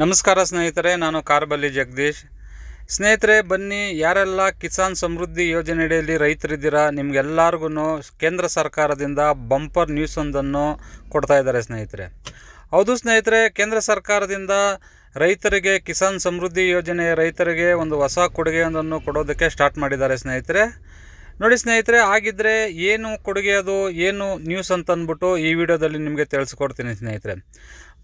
ನಮಸ್ಕಾರ ಸ್ನೇಹಿತರೆ, ನಾನು ಕಾರ್ಬಲ್ಲಿ ಜಗದೀಶ್. ಸ್ನೇಹಿತರೆ, ಬನ್ನಿ, ಯಾರೆಲ್ಲ ಕಿಸಾನ್ ಸಮೃದ್ಧಿ ಯೋಜನೆಯಡಿಯಲ್ಲಿ ರೈತರಿದ್ದೀರಾ ನಿಮಗೆಲ್ಲರಿಗೂ ಕೇಂದ್ರ ಸರ್ಕಾರದಿಂದ ಬಂಪರ್ ನ್ಯೂಸ್ ಒಂದನ್ನು ಕೊಡ್ತಾ ಇದ್ದಾರೆ ಸ್ನೇಹಿತರೆ. ಹೌದು ಸ್ನೇಹಿತರೆ, ಕೇಂದ್ರ ಸರ್ಕಾರದಿಂದ ರೈತರಿಗೆ, ಕಿಸಾನ್ ಸಮೃದ್ಧಿ ಯೋಜನೆ ರೈತರಿಗೆ ಒಂದು ಹೊಸ ಕೊಡುಗೆಯೊಂದನ್ನು ಕೊಡೋದಕ್ಕೆ ಸ್ಟಾರ್ಟ್ ಮಾಡಿದ್ದಾರೆ ಸ್ನೇಹಿತರೆ. ನೋಡಿ ಸ್ನೇಹಿತರೆ ಆಗಿದ್ದರೆ ಏನು ಕೊಡುಗೆ ಅದು, ಏನು ನ್ಯೂಸ್ ಅಂತ ಅಂದ್ಬಿಟ್ಟು ಈ ವಿಡಿಯೋದಲ್ಲಿ ನಿಮಗೆ ತಿಳಿಸ್ಕೊಡ್ತೀನಿ ಸ್ನೇಹಿತರೆ.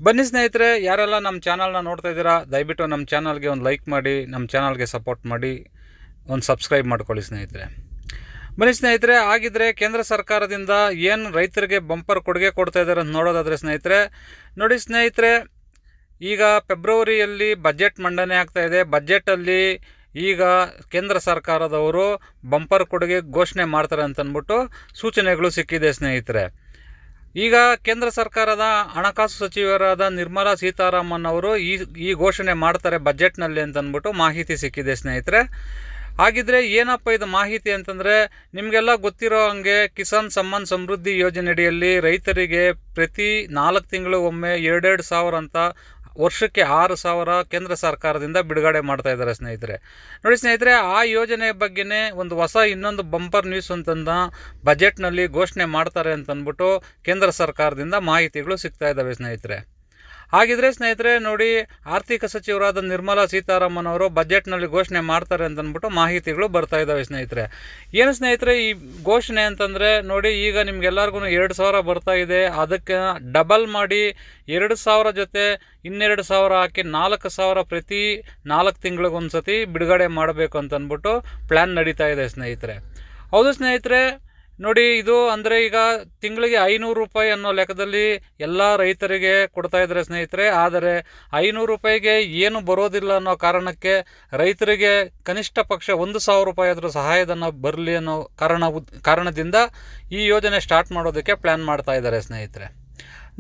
ಬನ್ನಿ ಸ್ನೇಹಿತರೆ, ಯಾರೆಲ್ಲ ನಮ್ಮ ಚಾನಲ್ನ ನೋಡ್ತಾ ಇದ್ದೀರಾ, ದಯವಿಟ್ಟು ನಮ್ಮ ಚಾನಲ್ಗೆ ಒಂದು ಲೈಕ್ ಮಾಡಿ, ನಮ್ಮ ಚಾನಲ್ಗೆ ಸಪೋರ್ಟ್ ಮಾಡಿ, ಒಂದು ಸಬ್ಸ್ಕ್ರೈಬ್ ಮಾಡ್ಕೊಳ್ಳಿ ಸ್ನೇಹಿತರೆ. ಬನ್ನಿ ಸ್ನೇಹಿತರೆ ಆಗಿದ್ದರೆ ಕೇಂದ್ರ ಸರ್ಕಾರದಿಂದ ಏನು ರೈತರಿಗೆ ಬಂಪರ್ ಕೊಡುಗೆ ಕೊಡ್ತಾ ಇದ್ದಾರೆ ಅಂತ ನೋಡೋದಾದರೆ ಸ್ನೇಹಿತರೆ, ನೋಡಿ ಸ್ನೇಹಿತರೆ, ಈಗ ಫೆಬ್ರವರಿಯಲ್ಲಿ ಬಜೆಟ್ ಮಂಡನೆ ಆಗ್ತಾ ಇದೆ. ಬಜೆಟಲ್ಲಿ ಈಗ ಕೇಂದ್ರ ಸರ್ಕಾರದವರು ಬಂಪರ್ ಕೊಡುಗೆ ಘೋಷಣೆ ಮಾಡ್ತಾರೆ ಅಂತಂದ್ಬಿಟ್ಟು ಸೂಚನೆಗಳು ಸಿಕ್ಕಿದೆ ಸ್ನೇಹಿತರೆ. ಈಗ ಕೇಂದ್ರ ಸರ್ಕಾರದ ಹಣಕಾಸು ಸಚಿವರಾದ ನಿರ್ಮಲಾ ಸೀತಾರಾಮನ್ ಅವರು ಈ ಈ ಘೋಷಣೆ ಮಾಡ್ತಾರೆ ಬಜೆಟ್ನಲ್ಲಿ ಅಂತಂದ್ಬಿಟ್ಟು ಮಾಹಿತಿ ಸಿಕ್ಕಿದೆ ಸ್ನೇಹಿತರೆ. ಹಾಗಿದ್ರೆ ಏನಪ್ಪ ಇದು ಮಾಹಿತಿ ಅಂತಂದರೆ ನಿಮಗೆಲ್ಲ ಗೊತ್ತಿರೋ ಹಂಗೆ ಕಿಸಾನ್ ಸಮ್ಮಾನ್ ಸಮೃದ್ಧಿ ಯೋಜನೆಯಡಿಯಲ್ಲಿ ರೈತರಿಗೆ ಪ್ರತಿ ನಾಲ್ಕು ತಿಂಗಳು ಒಮ್ಮೆ ಎರಡೆರಡು ಸಾವಿರ ಅಂತ ವರ್ಷಕ್ಕೆ ಆರು ಸಾವಿರ ಕೇಂದ್ರ ಸರ್ಕಾರದಿಂದ ಬಿಡುಗಡೆ ಮಾಡ್ತಾ ಇದ್ದಾರೆ ಸ್ನೇಹಿತರೆ. ನೋಡಿ ಸ್ನೇಹಿತರೆ, ಆ ಯೋಜನೆ ಬಗ್ಗೆನೇ ಒಂದು ಹೊಸ ಇನ್ನೊಂದು ಬಂಪರ್ ನ್ಯೂಸ್ ಅಂತಂದ ಬಜೆಟ್ನಲ್ಲಿ ಘೋಷಣೆ ಮಾಡ್ತಾರೆ ಅಂತಂದ್ಬಿಟ್ಟು ಕೇಂದ್ರ ಸರ್ಕಾರದಿಂದ ಮಾಹಿತಿಗಳು ಸಿಗ್ತಾ ಇದ್ದಾವೆ ಸ್ನೇಹಿತರೆ. ಹಾಗಿದ್ರೆ ಸ್ನೇಹಿತರೆ ನೋಡಿ ಆರ್ಥಿಕ ಸಚಿವರಾದ ನಿರ್ಮಲಾ ಸೀತಾರಾಮನ್ ಅವರು ಬಜೆಟ್ನಲ್ಲಿ ಘೋಷಣೆ ಮಾಡ್ತಾರೆ ಅಂತ ಅಂದ್ಬಿಟ್ಟು ಮಾಹಿತಿಗಳು ಬರ್ತಾ ಇದ್ದಾವೆ ಸ್ನೇಹಿತರೆ. ಏನು ಸ್ನೇಹಿತರೆ ಈ ಘೋಷಣೆ ಅಂತಂದರೆ ನೋಡಿ ಈಗ ನಿಮ್ಗೆಲ್ಲರಿಗೂ ಎರಡು ಸಾವಿರ ಬರ್ತಾ ಇದೆ. ಅದಕ್ಕೆ ಡಬಲ್ ಮಾಡಿ ಎರಡು ಸಾವಿರ ಜೊತೆ ಇನ್ನೆರಡು ಸಾವಿರ ಹಾಕಿ ನಾಲ್ಕು ಸಾವಿರ ಪ್ರತಿ ನಾಲ್ಕು ತಿಂಗಳಿಗೊಂದು ಸತಿ ಬಿಡುಗಡೆ ಮಾಡಬೇಕು ಅಂತ ಅಂದ್ಬಿಟ್ಟು ಪ್ಲ್ಯಾನ್ ನಡೀತಾ ಇದೆ ಸ್ನೇಹಿತರೆ. ಹೌದು ಸ್ನೇಹಿತರೆ ನೋಡಿ, ಇದು ಅಂದರೆ ಈಗ ತಿಂಗಳಿಗೆ ಐನೂರು ರೂಪಾಯಿ ಅನ್ನೋ ಲೆಕ್ಕದಲ್ಲಿ ಎಲ್ಲ ರೈತರಿಗೆ ಕೊಡ್ತಾ ಇದ್ದಾರೆ ಸ್ನೇಹಿತರೆ, ಆದರೆ ಐನೂರು ರೂಪಾಯಿಗೆ ಏನು ಬರೋದಿಲ್ಲ ಅನ್ನೋ ಕಾರಣಕ್ಕೆ ರೈತರಿಗೆ ಕನಿಷ್ಠ ಪಕ್ಷ ಒಂದು ಸಾವಿರ ರೂಪಾಯಿ ಆದರೂ ಸಹಾಯಧನ ಬರಲಿ ಅನ್ನೋ ಕಾರಣ, ಕಾರಣದಿಂದ ಈ ಯೋಜನೆ ಸ್ಟಾರ್ಟ್ ಮಾಡೋದಕ್ಕೆ ಪ್ಲ್ಯಾನ್ ಮಾಡ್ತಾ ಇದ್ದಾರೆ ಸ್ನೇಹಿತರೆ.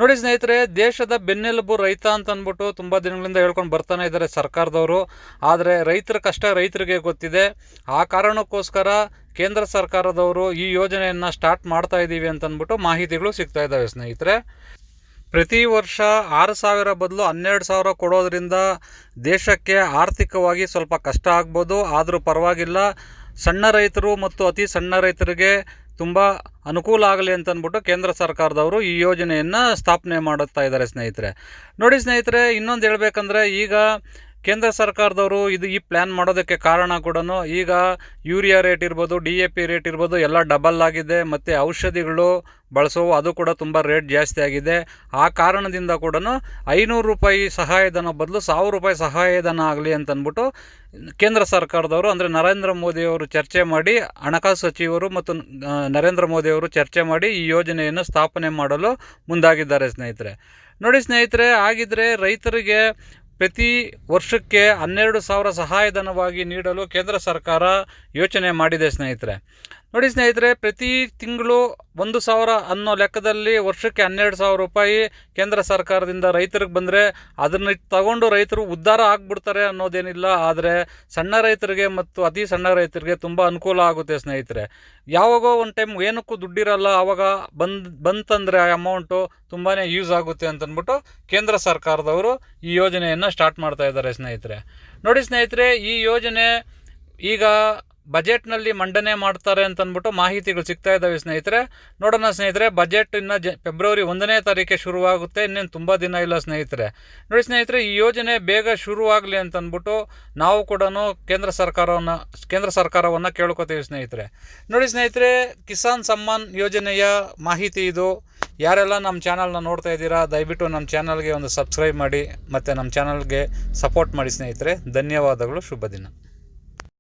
ನೋಡಿ ಸ್ನೇಹಿತರೆ, ದೇಶದ ಬೆನ್ನೆಲುಬು ರೈತ ಅಂತ ಅಂದ್ಬಿಟ್ಟು ತುಂಬ ದಿನಗಳಿಂದ ಹೇಳ್ಕೊಂಡು ಬರ್ತಾನೆ ಇದ್ದಾರೆ ಸರ್ಕಾರದವರು, ಆದರೆ ರೈತರ ಕಷ್ಟ ರೈತರಿಗೆ ಗೊತ್ತಿದೆ. ಆ ಕಾರಣಕ್ಕೋಸ್ಕರ ಕೇಂದ್ರ ಸರ್ಕಾರದವರು ಈ ಯೋಜನೆಯನ್ನು ಸ್ಟಾರ್ಟ್ ಮಾಡ್ತಾ ಇದ್ದೀವಿ ಅಂತ ಅಂದ್ಬಿಟ್ಟು ಮಾಹಿತಿಗಳು ಸಿಗ್ತಾ ಇದ್ದಾವೆ ಸ್ನೇಹಿತರೆ. ಪ್ರತಿ ವರ್ಷ ಆರು ಸಾವಿರ ಬದಲು ಹನ್ನೆರಡು ಸಾವಿರ ಕೊಡೋದ್ರಿಂದ ದೇಶಕ್ಕೆ ಆರ್ಥಿಕವಾಗಿ ಸ್ವಲ್ಪ ಕಷ್ಟ ಆಗ್ಬೋದು. ಆದರೂ ಪರವಾಗಿಲ್ಲ. ಸಣ್ಣ ರೈತರು ಮತ್ತು ಅತಿ ಸಣ್ಣ ರೈತರಿಗೆ ತುಂಬ ಅನುಕೂಲ ಆಗಲಿ ಅಂತಂದ್ಬಿಟ್ಟು ಕೇಂದ್ರ ಸರ್ಕಾರದವರು ಈ ಯೋಜನೆಯನ್ನು ಸ್ಥಾಪನೆ ಮಾಡುತ್ತಾ ಇದ್ದಾರೆ ಸ್ನೇಹಿತರೆ. ನೋಡಿ ಸ್ನೇಹಿತರೆ, ಇನ್ನೊಂದು ಹೇಳಬೇಕಂದ್ರೆ ಈಗ ಕೇಂದ್ರ ಸರ್ಕಾರದವರು ಇದು ಈ ಪ್ಲ್ಯಾನ್ ಮಾಡೋದಕ್ಕೆ ಕಾರಣ ಕೂಡ ಈಗ ಯೂರಿಯಾ ರೇಟ್ ಇರ್ಬೋದು ಡಿ ಎ ಪಿ ರೇಟ್ ಇರ್ಬೋದು, ಎಲ್ಲ ಡಬಲ್ ಆಗಿದೆ. ಮತ್ತು ಔಷಧಿಗಳು ಬಳಸೋವು ಅದು ಕೂಡ ತುಂಬ ರೇಟ್ ಜಾಸ್ತಿ ಆಗಿದೆ. ಆ ಕಾರಣದಿಂದ ಕೂಡ ಐನೂರು ರೂಪಾಯಿ ಸಹಾಯಧನ ಬದಲು ಸಾವಿರ ರೂಪಾಯಿ ಸಹಾಯಧನ ಆಗಲಿ ಅಂತಂದ್ಬಿಟ್ಟು ಕೇಂದ್ರ ಸರ್ಕಾರದವರು ಅಂದರೆ ನರೇಂದ್ರ ಮೋದಿಯವರು ಚರ್ಚೆ ಮಾಡಿ, ಹಣಕಾಸು ಸಚಿವರು ಮತ್ತು ನರೇಂದ್ರ ಮೋದಿಯವರು ಚರ್ಚೆ ಮಾಡಿ ಈ ಯೋಜನೆಯನ್ನು ಸ್ಥಾಪನೆ ಮಾಡಲು ಮುಂದಾಗಿದ್ದಾರೆ ಸ್ನೇಹಿತರೆ. ನೋಡಿ ಸ್ನೇಹಿತರೆ ಆಗಿದ್ದರೆ ರೈತರಿಗೆ ಪ್ರತಿ ವರ್ಷಕ್ಕೆ ಹನ್ನೆರಡು ಸಾವಿರ ಸಹಾಯಧನವಾಗಿ ನೀಡಲು ಕೇಂದ್ರ ಸರ್ಕಾರ ಯೋಚನೆ ಮಾಡಿದೆ ಸ್ನೇಹಿತರೆ. ನೋಡಿ ಸ್ನೇಹಿತರೆ, ಪ್ರತಿ ತಿಂಗಳು ಒಂದು ಸಾವಿರ ಅನ್ನೋ ಲೆಕ್ಕದಲ್ಲಿ ವರ್ಷಕ್ಕೆ ಹನ್ನೆರಡು ಸಾವಿರ ರೂಪಾಯಿ ಕೇಂದ್ರ ಸರ್ಕಾರದಿಂದ ರೈತರಿಗೆ ಬಂದರೆ ಅದನ್ನು ತಗೊಂಡು ರೈತರು ಉದ್ಧಾರ ಆಗಿಬಿಡ್ತಾರೆ ಅನ್ನೋದೇನಿಲ್ಲ. ಆದರೆ ಸಣ್ಣ ರೈತರಿಗೆ ಮತ್ತು ಅತಿ ಸಣ್ಣ ರೈತರಿಗೆ ತುಂಬ ಅನುಕೂಲ ಆಗುತ್ತೆ ಸ್ನೇಹಿತರೆ. ಯಾವಾಗೋ ಒಂದು ಟೈಮ್ ಏನಕ್ಕೂ ದುಡ್ಡಿರಲ್ಲ ಆವಾಗ ಬಂದು, ಬಂತಂದರೆ ಆ ಅಮೌಂಟು ತುಂಬಾ ಯೂಸ್ ಆಗುತ್ತೆ ಅಂತಂದ್ಬಿಟ್ಟು ಕೇಂದ್ರ ಸರ್ಕಾರದವರು ಈ ಯೋಜನೆಯನ್ನು ಸ್ಟಾರ್ಟ್ ಮಾಡ್ತಾ ಇದ್ದಾರೆ ಸ್ನೇಹಿತರೆ. ನೋಡಿ ಸ್ನೇಹಿತರೆ, ಈ ಯೋಜನೆ ಈಗ ಬಜೆಟ್ನಲ್ಲಿ ಮಂಡನೆ ಮಾಡ್ತಾರೆ ಅಂತ ಅಂದ್ಬಿಟ್ಟು ಮಾಹಿತಿಗಳು ಸಿಗ್ತಾ ಇದ್ದಾವೆ ಸ್ನೇಹಿತರೆ. ನೋಡೋಣ ಸ್ನೇಹಿತರೆ, ಬಜೆಟ್ ಇನ್ನು ಜ, ಫೆಬ್ರವರಿ ಒಂದನೇ ತಾರೀಕೆ ಶುರುವಾಗುತ್ತೆ, ಇನ್ನೇನು ತುಂಬ ದಿನ ಇಲ್ಲ ಸ್ನೇಹಿತರೆ. ನೋಡಿ ಸ್ನೇಹಿತರೆ, ಈ ಯೋಜನೆ ಬೇಗ ಶುರುವಾಗಲಿ ಅಂತ ಅಂದ್ಬಿಟ್ಟು ನಾವು ಕೂಡ ಕೇಂದ್ರ ಸರ್ಕಾರವನ್ನು ಕೇಂದ್ರ ಸರ್ಕಾರವನ್ನು ಕೇಳ್ಕೊತೀವಿ ಸ್ನೇಹಿತರೆ. ನೋಡಿ ಸ್ನೇಹಿತರೆ, ಕಿಸಾನ್ ಸಮ್ಮಾನ್ ಯೋಜನೆಯ ಮಾಹಿತಿ ಇದು. ಯಾರೆಲ್ಲ ನಮ್ಮ ಚಾನಲ್ನ ನೋಡ್ತಾ ಇದ್ದೀರಾ, ದಯವಿಟ್ಟು ನಮ್ಮ ಚಾನಲ್ಗೆ ಒಂದು ಸಬ್ಸ್ಕ್ರೈಬ್ ಮಾಡಿ, ಮತ್ತು ನಮ್ಮ ಚಾನಲ್ಗೆ ಸಪೋರ್ಟ್ ಮಾಡಿ ಸ್ನೇಹಿತರೆ. ಧನ್ಯವಾದಗಳು, ಶುಭ ದಿನ.